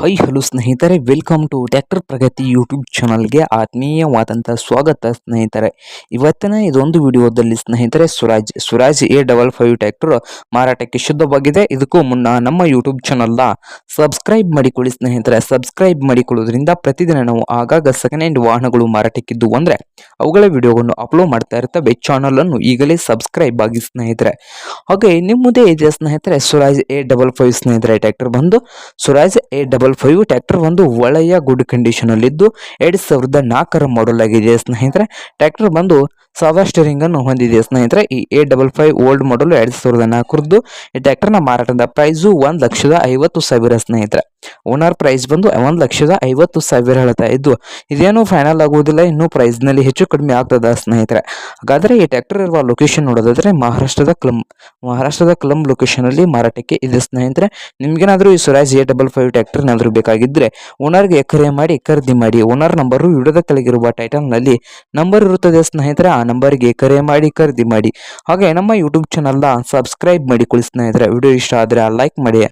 High hello ಸ್ನೇಹಿತರೆ welcome to tractor Pragati YouTube ಚಾನಲ್ಗೆ ಆತ್ಮೀಯವಾದಂಥ ಸ್ವಾಗತ ಸ್ನೇಹಿತರೆ. ಇವತ್ತಿನ ಇದೊಂದು ವಿಡಿಯೋದಲ್ಲಿ ಸ್ನೇಹಿತರೆ, Suraj Suraj A double five tractor ಮಾರಾಟಕ್ಕೆ ಶುದ್ಧವಾಗಿದೆ. ಇದಕ್ಕೂ ಮುನ್ನ ನಮ್ಮ ಯೂಟ್ಯೂಬ್ ಚಾನಲ್ನ ಸಬ್ಸ್ಕ್ರೈಬ್ ಮಾಡಿಕೊಳ್ಳಿ ಸ್ನೇಹಿತರೆ. ಸಬ್ಸ್ಕ್ರೈಬ್ ಮಾಡಿಕೊಳ್ಳೋದ್ರಿಂದ ಪ್ರತಿದಿನ ನಾವು ಆಗಾಗ ಸೆಕೆಂಡ್ ಹ್ಯಾಂಡ್ ವಾಹನಗಳು ಮಾರಾಟಕ್ಕಿದ್ದು ಅಂದರೆ ಅವುಗಳ ವಿಡಿಯೋವನ್ನು ಅಪ್ಲೋಡ್ ಮಾಡ್ತಾ ಇರ್ತವೆ. ಚಾನಲನ್ನು ಈಗಲೇ ಸಬ್ಸ್ಕ್ರೈಬ್ ಆಗಿ ಸ್ನೇಹಿತರೆ. ಹಾಗೆ ನಿಮ್ಮದೇ ಮುಂದೆ ಇದೆ ಸ್ನೇಹಿತರೆ, ಸುರಾಜ್ ಎ ಡಬಲ್ ಫೈವ್ ಸ್ನೇಹಿತರೆ ಟ್ಯಾಕ್ಟರ್ ಬಂದು Suraj A double five tractor ಒಂದು ಒಳ್ಳೆಯ ಗುಡ್ ಕಂಡೀಷನ್ ಅಲ್ಲಿದ್ದು ಎರಡ್ ಸಾವಿರದ ನಾಲ್ಕರ ಮಾಡಲ್ ಆಗಿದೆ ಸ್ನೇಹಿತರೆ. ಟ್ರ್ಯಾಕ್ಟರ್ ಬಂದು ಸಾದಾ ಸ್ಟೀರಿಂಗ್ ಅನ್ನು ಹೊಂದಿದೆ ಸ್ನೇಹಿತರೆ. ಈ A double five old model ಎರಡ್ ಸಾವಿರದ ನಾಲ್ಕರದ್ದು ಈ ನ ಮಾರಾಟದ ಪ್ರೈಸು ಒಂದ್ ಲಕ್ಷದ ಐವತ್ತು ಸಾವಿರ ಸ್ನೇಹಿತರೆ. ಓನರ್ ಪ್ರೈಸ್ ಬಂದು ಒಂದು ಲಕ್ಷದ ಐವತ್ತು ಸಾವಿರ ಹೇಳ್ತಾ ಇದ್ದು, ಇದೇನು ಫೈನಲ್ ಆಗುವುದಿಲ್ಲ, ಇನ್ನೂ ಪ್ರೈಸ್ನಲ್ಲಿ ಹೆಚ್ಚು ಕಡಿಮೆ ಆಗ್ತದ ಸ್ನೇಹಿತರೆ. ಹಾಗಾದ್ರೆ ಈ ಟ್ರ್ಯಾಕ್ಟರ್ ಇರುವ ಲೊಕೇಶನ್ ನೋಡೋದಾದ್ರೆ ಮಹಾರಾಷ್ಟ್ರದ ಕ್ಲಮ್ ಮಹಾರಾಷ್ಟ್ರದ ಕ್ಲಮ್ ಲೊಕೇಶನ್ ಅಲ್ಲಿ ಮಾರಾಟಕ್ಕೆ ಇದೆ ಸ್ನೇಹಿತರೆ. ನಿಮಗೇನಾದರೂ ಈ Suraj A double five tractor ಏನಾದರೂ ಬೇಕಾಗಿದ್ದರೆ ಓನರ್ಗೆ ಎಕರೆ ಮಾಡಿ, ಖರೀದಿ ಮಾಡಿ ಓನರ್ ನಂಬರು ವಿಡಿಯೋದ ಕೆಳಗಿರುವ ಟೈಟಲ್ನಲ್ಲಿ ನಂಬರ್ ಇರುತ್ತದೆ ಸ್ನೇಹಿತರೆ, ಆ ನಂಬರ್ಗೆ ಕರೆ ಮಾಡಿ, ಖರೀದಿ ಮಾಡಿ. ಹಾಗೆ ನಮ್ಮ ಯೂಟ್ಯೂಬ್ ಚಾನಲ್ನ ಸಬ್ಸ್ಕ್ರೈಬ್ ಮಾಡಿ ಮಾಡಿಕೊಳ್ಳಿ ಸ್ನೇಹಿತರೆ. ವಿಡಿಯೋ ಇಷ್ಟ ಆದರೆ ಲೈಕ್ ಮಾಡಿ.